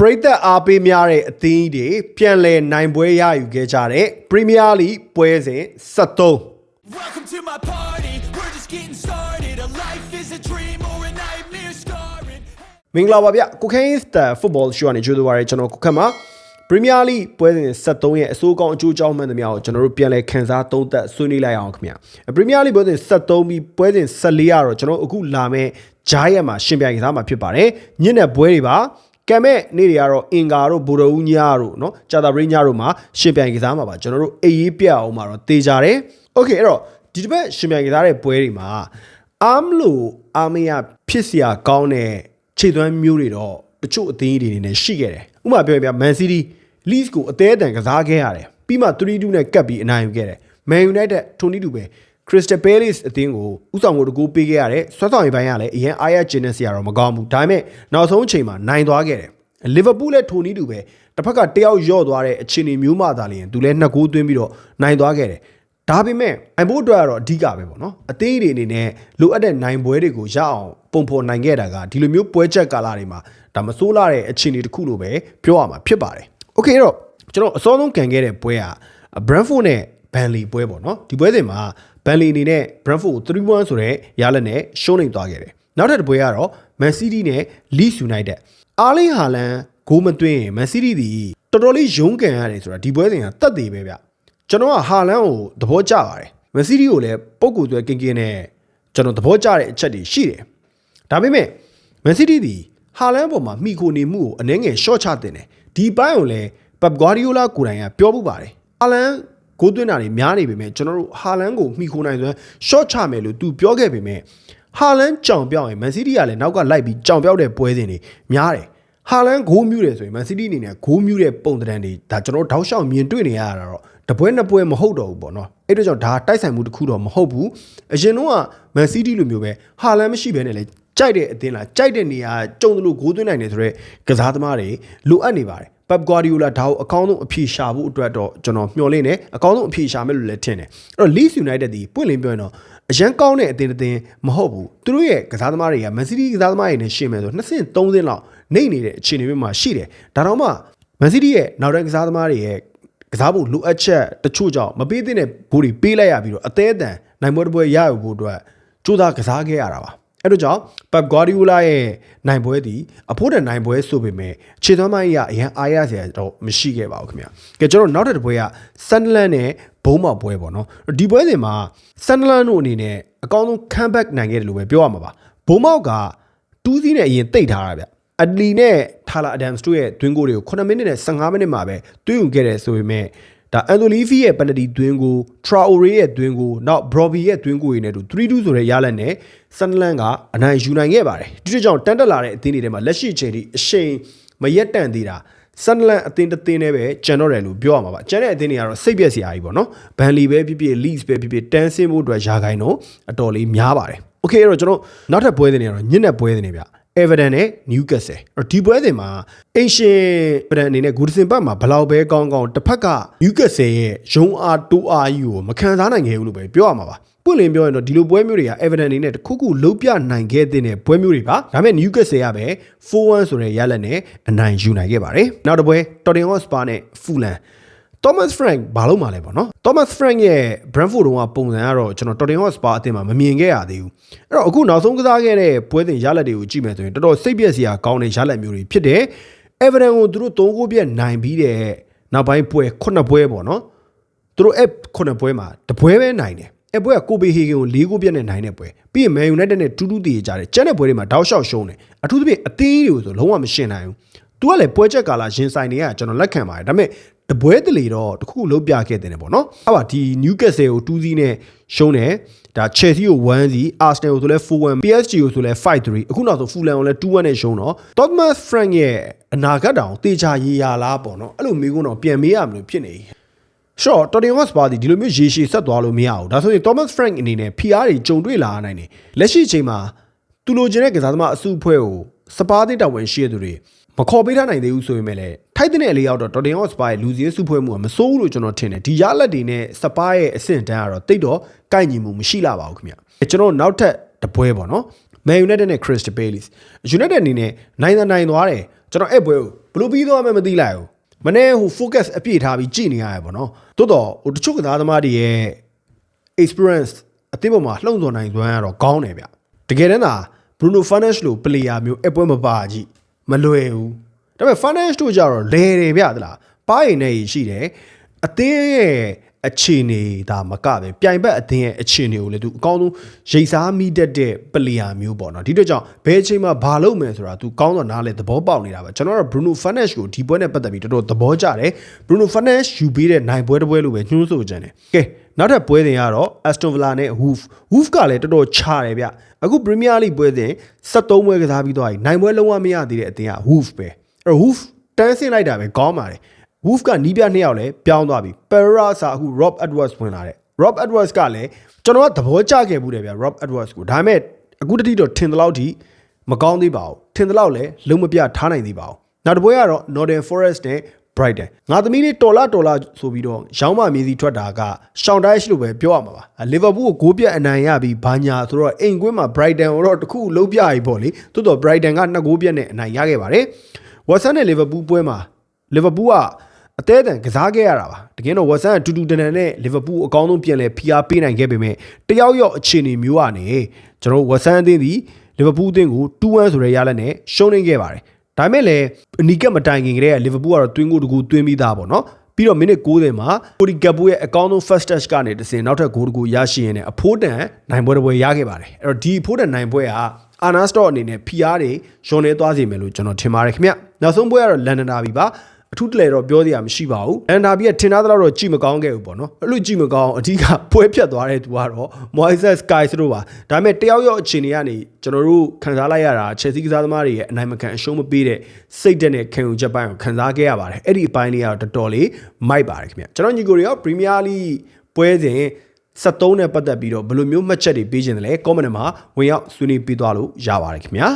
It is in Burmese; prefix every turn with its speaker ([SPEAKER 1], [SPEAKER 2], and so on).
[SPEAKER 1] ပရိသတ်အားပေးများတဲ့အသင်းကြီးတွေပြန်လည်နိုင်ပွဲရယူခဲ့ကြတဲ့ပရီးမီးယားလိပွဲစဉ်73
[SPEAKER 2] Welcome to my party. We're just getting started. A life is a dream or a nightmare scarring.
[SPEAKER 1] မင်္ဂလာပါဗျကိုခိုင်းစတာဖုတ်ဘောရှိုးကနေကြိုးဆိုပါရကျွန်တော်ကိုခက်မှာပရီးမီးယားလိပွဲစဉ်73ရဲ့အစိုးကောင်းအကျိုးကြောင်းမှန်သမျှကိုကျွန်တော်တို့ပြန်လည်ခန်းစားသုံးသပ်ဆွေးနွေးလိုက်အောင်ခင်ဗျပရီးမီးယားလိပွဲစဉ်73ပြီးပွဲစဉ်14ကတော့ကျွန်တော်အခုလာမဲ့ဂျားရက်မှာရှင်ပြိုင်ကစားမှာဖြစ်ပါတယ်ညစ်တဲ့ပွဲတွေပါ ကံမဲ့နေ့တွေကတော့အင်္ဂါတို့ဘူရဦးညတို့เนาะကြာတာပရိညတို့မှာရှင်ပြိုင်ကစားမှာပါကျွန်တော်တို့အေးရေးပြအောင်မှာတော့တေးကြတယ်โอเคအဲ့တော့ဒီတစ်ပတ်ရှင်ပြိုင်ကစားတဲ့ပွဲတွေမှာအားမလို့အားမရဖြစ်เสียကောင်းတဲ့ခြေသွမ်းမျိုးတွေတော့တချို့အသင်းတွေအနေနဲ့ရှိခဲ့တယ်ဥပမာပြောရင်ဗျာ Man City Leeds ကိုအသေးအတန်ကစားခဲ့ရတယ်ပြီးမှ3-2နဲ့ကပ်ပြီးအနိုင်ယူခဲ့တယ် Man United ထိုနည်းတူပဲ Crystal Palace အသင်းကိုဥဆောင်ကိုတကူပေးခဲ့ရတယ်ဆွတ်ဆောင်ရေးပိုင်းကလည်းအရင်အားရကျင်းနေစရာတော့မကောင်းဘူးဒါပေမဲ့နောက်ဆုံးအချိန်မှာနိုင်သွားခဲ့တယ်လီဗာပူးလည်းထိုနည်းတူပဲတစ်ဖက်ကတယောက်ယော့သွားတဲ့အခြေအနေမျိုးမှသာလျှင်သူလည်းနှစ်ဂိုးသွင်းပြီးတော့နိုင်သွားခဲ့တယ်ဒါပေမဲ့အိုင်ဘိုးအတွက်ကတော့အဓိကပဲပေါ့နော်အသေးတွေအနေနဲ့လိုအပ်တဲ့နိုင်ပွဲတွေကိုရအောင်ပုံဖော်နိုင်ခဲ့တာကဒီလိုမျိုးပွဲချက်ကာလတွေမှာဒါမစိုးလာတဲ့အခြေအနေတစ်ခုလိုပဲပြောရမှာဖြစ်ပါတယ်โอเคအဲ့တော့ကျွန်တော်အစောဆုံးကန်ခဲ့တဲ့ပွဲက Brentford နဲ့ Burnley ပွဲပေါ့နော်ဒီပွဲစဉ်မှာ Burnley အနေနဲ့ Brentford ကို3-1ဆိုတဲ့ရလဒ်နဲ့ရှုံးနိမ့်သွားခဲ့တယ်နောက်ထပ်တစ်ပွဲကတော့ Man City နဲ့ Leeds United အားလင်းဟာလန်ဂိုးမသွင်းရင် Man City ဒီတော်တော်လေးရုန်းကန်ရတယ်ဆိုတာဒီပွဲစဉ်ကတတ်သေးပဲဗျကျွန်တော်ကဟာလန်ကိုသဘောကျပါတယ် Man City ကိုလည်းပုံကူသွဲကင်းကင်းနဲ့ကျွန်တော်သဘောကျတဲ့အချက်တွေရှိတယ်ဒါပေမဲ့ Man City ဒီဟာလန်ပေါ်မှာမိခိုနေမှုကိုအနှဲငယ် short ချတင်တယ်ဒီပိုင်းကိုလည်း Pep Guardiola ကိုယ်တိုင်ကပြောမှုပါတယ်ဟာလန် ဂိုးသွင်းတာတွေများနေပေမဲ့ကျွန်တော်တို့ဟာလန်ကိုမိခိုနိုင်စွမ်း short ချမယ်လို့သူပြောခဲ့ပေမဲ့ဟာလန်ကြောင်ပြောင်းရင် Man City ကလည်းနောက်ကလိုက်ပြီးကြောင်ပြောင်းတဲ့ပွဲစဉ်တွေများတယ်ဟာလန်ဂိုးမြူးတယ်ဆိုရင် Man City အနေနဲ့ဂိုးမြူးတဲ့ပုံသဏ္ဍာန်တွေဒါကျွန်တော်တို့တောက်လျှောက်မြင်တွေ့နေရတာတော့တပွဲနှစ်ပွဲမဟုတ်တော့ဘူးပေါ့နော်အဲ့တို့ကြောင့်ဒါတိုက်ဆိုင်မှုတစ်ခုတော့မဟုတ်ဘူးအရင်တော့က Man City လိုမျိုးပဲဟာလန်မရှိဘဲနဲ့လေကြိုက်တဲ့အသင်းလားကြိုက်တဲ့နေရာကြုံသလိုဂိုးသွင်းနိုင်တယ်ဆိုတော့ကစားသမားတွေလိုအပ်နေပါတယ် ပက်ဂွာဒီယိုလာဒါကိုအကောင်းဆုံးအဖြေရှာဖို့အတွက်တော့ကျွန်တော်မျှော်လင့်တယ်အကောင်းဆုံးအဖြေရှာမယ်လို့လည်းထင်တယ်အဲ့တော့ Leeds United ဒီပွင့်လင်းပြောရင်တော့အရန်ကောင်းတဲ့အသင်းတစ်သင်းမဟုတ်ဘူးသူတို့ရဲ့ကစားသမားတွေက Man City ကစားသမားတွေနဲ့ရှင်းမယ်ဆိုနှစ်ဆင့်သုံးဆင့်လောက်နေနေတဲ့အခြေအနေမျိုးမှာရှိတယ်ဒါတော့မှ Man City ရဲ့နောက်တန်းကစားသမားတွေရဲ့ကစားဖို့လိုအပ်ချက်တချို့ကြောင့်မပေးသင့်တဲ့ဘိုးတွေပေးလိုက်ရပြီးတော့အသေးအတန်နိုင်ပွဲတစ်ပွဲရယူဖို့အတွက်ကြိုးစားကစားခဲ့ရတာပါ အဲ့တို့ကြောင့် Pep Guardiola ရဲ့နိုင်ပွဲသည်အဖို့တဲ့နိုင်ပွဲဆိုပေမဲ့ခြေသွမ်းပိုင်းရအရင်အားရစရာတော့မရှိခဲ့ပါဘူးခင်ဗျာကဲကျွန်တော်နောက်တစ်ပွဲက Sunderland နဲ့ဘုံမောက်ပွဲပေါ့နော်ဒီပွဲစဉ်မှာ Sunderland တို့အနေနဲ့အကောင်းဆုံး comeback နိုင်ခဲ့တယ်လို့ပဲပြောရမှာပါဘုံမောက်ကတူးစီးနဲ့အရင်တိတ်ထားတာဗျအဒလီနဲ့ထာလာအဒမ်စ်တို့ရဲ့တွင်းကိုတွေကို9မိနစ်နဲ့15မိနစ်မှာပဲတွင်းယူခဲ့တယ်ဆိုပေမဲ့ ဒါအန်တိုလီဖီရဲ့ပယ်နတီတွင်းကိုထရာအိုရေးရဲ့တွင်းကိုနောက်ဘရော်ဘီရဲ့တွင်းကိုတွေနဲ့တူ3-2ဆိုတဲ့ရလဒ်နဲ့ဆန်ဒလန်ကအနိုင်ယူနိုင်ခဲ့ပါတယ်ဒီလိုကြောင့်တန်တက်လာတဲ့အသင်းတွေထဲမှာလက်ရှိအချိန်ထိအရှိန်မရက်တန့်သေးတာဆန်ဒလန်အသင်းတစ်သင်းနဲ့ပဲကျန်တော့တယ်လို့ပြောရမှာပါကျန်တဲ့အသင်းတွေကတော့စိတ်ပြက်စရာကြီးပေါ့နော်ဘန်လီပဲဖြစ်ဖြစ် leads ပဲဖြစ်ဖြစ်တန်းဆင်းဖို့အတွက်ယာခိုင်တော့အတော်လေးများပါတယ်โอเคအဲ့တော့ကျွန်တော်နောက်ထပ်ပွဲတွေနေကတော့ညစ်တဲ့ပွဲတွေနေဗျ Everton နဲ့ Newcastle အဲ့ဒီပွဲစဉ်မှာအင်ရှင် Everton အနေနဲ့ဂူဒစင်ဘတ်မှာဘလောက်ပဲကောင်းကောင်းတစ်ဖက်က Newcastle ရဲ့ရုံအားတိုးအားကြီးကိုမခံစားနိုင်ခဲ့ဘူးလို့ပဲပြောရမှာပါပွင့်လင်းပြောရင်တော့ဒီလိုပွဲမျိုးတွေက Everton အနေနဲ့တခုခုလုံးပြနိုင်ခဲ့တဲ့ပွဲမျိုးတွေပါဒါပေမဲ့ Newcastle ကပဲ4-1ဆိုတဲ့ရလဒ်နဲ့အနိုင်ယူနိုင်ခဲ့ပါတယ်နောက်တစ်ပွဲ Tottenham Hotspur နဲ့ Fulham Thomas Frank ဘာလို့မှလဲပေါ့နော် Thomas Frank ရဲ့ Brentford တုန်းကပုံစံကတော့ကျွန်တော် Tottenham Hotspur အသင်းမှာမမြင်ခဲ့ရသေးဘူးအဲ့တော့အခုနောက်ဆုံးကစားခဲ့တဲ့ပွဲစဉ်ရလဒ်တွေကိုကြည့်မယ်ဆိုရင်တော်တော်စိတ်ပျက်စရာကောင်းတဲ့ရလဒ်မျိုးတွေဖြစ်တယ် Everton ကိုသူတို့3ဂိုးပြတ်နိုင်ပြီးတဲ့နောက်ပိုင်းပွဲ9ပွဲပေါ့နော်သူတို့အဲ့9ပွဲမှာတပွဲပဲနိုင်တယ်အဲ့ပွဲကကိုဘေဟေဂင်ကို၄ဂိုးပြတ်နဲ့နိုင်တဲ့ပွဲပြီးရင် Man United နဲ့တူးတူးတည်ကြတယ်ကျန်တဲ့ပွဲတွေမှာတောက်လျှောက်ရှုံးတယ်အထူးသဖြင့်အသင်းတွေကိုဆိုလုံးဝမရှင်းနိုင်ဘူး။ तू ကလည်းပွဲချက်ကာလာရင်ဆိုင်နေရကျွန်တော်လက်ခံပါတယ်ဒါပေမဲ့ တပွဲတလေတော့တခုခုလုံးပြခဲ့တယ်ပေါ့နော်။အဲ့ပါဒီ Newcastle ကို2စီးနဲ့ရှုံးတယ်ဒါ Chelsea ကို1စီ Arsenal ကိုဆိုလဲ4-1 PSG ကိုဆိုလဲ5-3အခုနောက်ဆို Fulham ကိုလဲ2-1နဲ့ရှုံးတော့ Thomas Frank ရဲ့အနာဂတ်တောင်တေချာရေးရလားပေါ့နော်။အဲ့လိုမျိုးကတော့ပြန်မေးရမလို့ဖြစ်နေ။ short Tottenham Hotspur ဒီလိုမျိုးရေရှည်ဆက်သွားလို့မရဘူးဒါဆိုရင် Thomas Frank အနေနဲ့ PR တွေကြုံတွေ့လာနိုင်တယ်လက်ရှိအချိန်မှာသူလိုချင်တဲ့ကစားသမားအစုအဖွဲ့ကိုစပါးသစ်တာဝန်ရှိတဲ့သူတွေ မခေါ်ပေးထားနိုင်သေးဘူးဆိုရင်လည်းထိုက်တဲ့အလေးရောက်တော့ Tottenham Hotspur ရဲ့လူစည်းစုဖွဲ့မှုကမစိုးဘူးလို့ကျွန်တော်ထင်တယ်ဒီရလက်တွေနဲ့စပါးရဲ့အဆင့်တန်းကတော့တိတ်တော့ကိုက်ညီမှုမရှိလာပါဘူးခင်ဗျကျွန်တော်နောက်ထပ်တပွဲပေါ့နော် Man United နဲ့ Crystal Palace United အနေနဲ့နိုင်သာနိုင်သွားတယ်ကျွန်တော်အဲ့ပွဲကိုဘဘလို့ပြီးသွားမှမသိလိုက်ဘူးမနေ့ဟို focus အပြည့်ထားပြီးကြည့်နေရတယ်ပေါ့နော်တိုးတော့ဟိုတချို့ကစားသမားတွေရဲ့ experience အသင်းပေါ်မှာလှုံ့ဆော်နိုင်စွမ်းကတော့ကောင်းတယ်ဗျတကယ်တမ်းသာ Bruno Fernandes လို player မျိုးအပွဲမပါကြည့် မလွယ်ဘူးဒါပေမဲ့ Fernandes တို့ကြတော့လဲတယ်ဗျသလားပါရင်နဲ့ရှိတယ်အသင်းရဲ့အခြေအနေဒါမကပဲပြိုင်ဘက်အသင်းရဲ့အခြေအနေကိုလည်းသူအကောင်းဆုံးရိတ်စားမိတတ်တဲ့ player မျိုးပေါ့နော်ဒီတော့ကြောင့်ဘယ်အချိန်မှာဘာလုပ်မယ်ဆိုတာသူကောင်းတော့နားလဲသဘောပေါက်နေတာပါကျွန်တော်ကတော့ Bruno Fernandes ကိုဒီပွဲနဲ့ပတ်သက်ပြီးတော်တော်သဘောကျတယ် Bruno Fernandes ယူပေးတဲ့နိုင်ပွဲတစ်ပွဲလို့ပဲညှိုးဆိုကြတယ်ကဲ နောက်ထပ်ပွဲစဉ်ကတော့ Aston Villa နဲ့ Wolf Wolf ကလည်းတော်တော်ချတယ်ဗျအခု Premier League ပွဲစဉ်73ပွဲကစားပြီးသွားပြီနိုင်ပွဲလုံးဝမရသေးတဲ့အသင်းက Wolf ပဲအဲ့တော့ Wolf တန်းဆင်းလိုက်တာပဲကောင်းပါတယ် Wolf ကနီးပြနှစ်ယောက်လည်းပြောင်းသွားပြီ Pereira စာအခု Rob Edwards ဝင်လာတယ် Rob Edwards ကလည်းကျွန်တော်ကသဘောကျခဲ့ဘူးတယ်ဗျ Rob Edwards ကိုဒါပေမဲ့အခုတတိတော့ထင်သလောက်ထိမကောင်းသေးပါဘူးထင်သလောက်လည်းလုံးမပြထားနိုင်သေးပါဘူးနောက်တစ်ပွဲကတော့ Northern Forest နဲ့ Brighton ငါသမီးလေးတော်လာတော်လာဆိုပြီးတော့ရောင်းမမြေစီထွက်တာကရှောင်းတိုင်းရှိလို့ပဲပြောရမှာပါလီဗာပူးကိုဂိုးပြတ်အနိုင်ရပြီးဘာညာဆိုတော့အိမ်ကွင်းမှာ Brighton ကိုတော့တခုလုံးပြပြီပေါ့လေတိုးတော့ Brighton ကနှစ်ဂိုးပြတ်နဲ့အနိုင်ရခဲ့ပါတယ်ဝက်ဆန်နဲ့လီဗာပူးပွဲမှာလီဗာပူးကအသေးအံကစားခဲ့ရတာပါတကယ်တော့ဝက်ဆန်ကတူတူတန်တန်နဲ့လီဗာပူးအကောင်းဆုံးပြန်လဲဖိအားပေးနိုင်ခဲ့ပေမဲ့တယောက်ယောက်အခြေအနေမျိုးကနေကျွန်တော်ဝက်ဆန်အသင်းဒီလီဗာပူးအသင်းကို2-1ဆိုတဲ့ရလဒ်နဲ့ရှုံးနေခဲ့ပါတယ် ဒါပေမဲ့လည်းအနီကပ်မတိုင်ခင်ကတည်းကလီဗာပူးကတော့တွင်းကိုတကူတွင်းပြီးသားပေါ့နော်ပြီးတော့မိနစ်90မှာကိုဒီကပ်ဘူရဲ့အကောင်းဆုံး first touch ကနေတစင်နောက်ထပ်ဂိုးတကူရရှိရင်းနဲ့အဖိုးတန်နိုင်ပွဲတစ်ပွဲရခဲ့ပါတယ်အဲ့တော့ဒီအဖိုးတန်နိုင်ပွဲကအာနာစတော့အနေနဲ့ PR တွေရုံနေသွားစေမယ်လို့ကျွန်တော်ထင်ပါတယ်ခင်ဗျနောက်ဆုံးပွဲကတော့လန်ဒန်ဒါဘီပါ အထူးတလဲတော့ပြောစရာမရှိပါဘူးလန်ဒါဘီကထင်သားသလောက်တော့ကြည့်မကောင်းခဲ့ဘူးပေါ့နော်အဲ့လိုကြည့်မကောင်းအဓိကပွဲဖြတ်သွားတဲ့သူကတော့ Moises Sky တို့ပါဒါပေမဲ့တယောက်ယောက်အခြေအနေကနေကျွန်တော်တို့ခံစားလိုက်ရတာ Chelsea ကစားသမားတွေရဲ့အနိုင်မခံအရှုံးမပေးတဲ့စိတ်ဓာတ်နဲ့ခံယူချက်ပိုင်းကိုခံစားခဲ့ရပါတယ်အဲ့ဒီအပိုင်းလေးကတော့တော်တော်လေးမိုက်ပါတယ်ခင်ဗျကျွန်တော်ညီကိုတွေရော Premier League ပွဲစဉ်73နဲ့ပတ်သက်ပြီးတော့ဘယ်လိုမျိုးမှတ်ချက်တွေပေးခြင်းလဲ comment မှာဝင်ရောက်ဆွေးနွေးပေးသွားလို့ရပါတယ်ခင်ဗျာ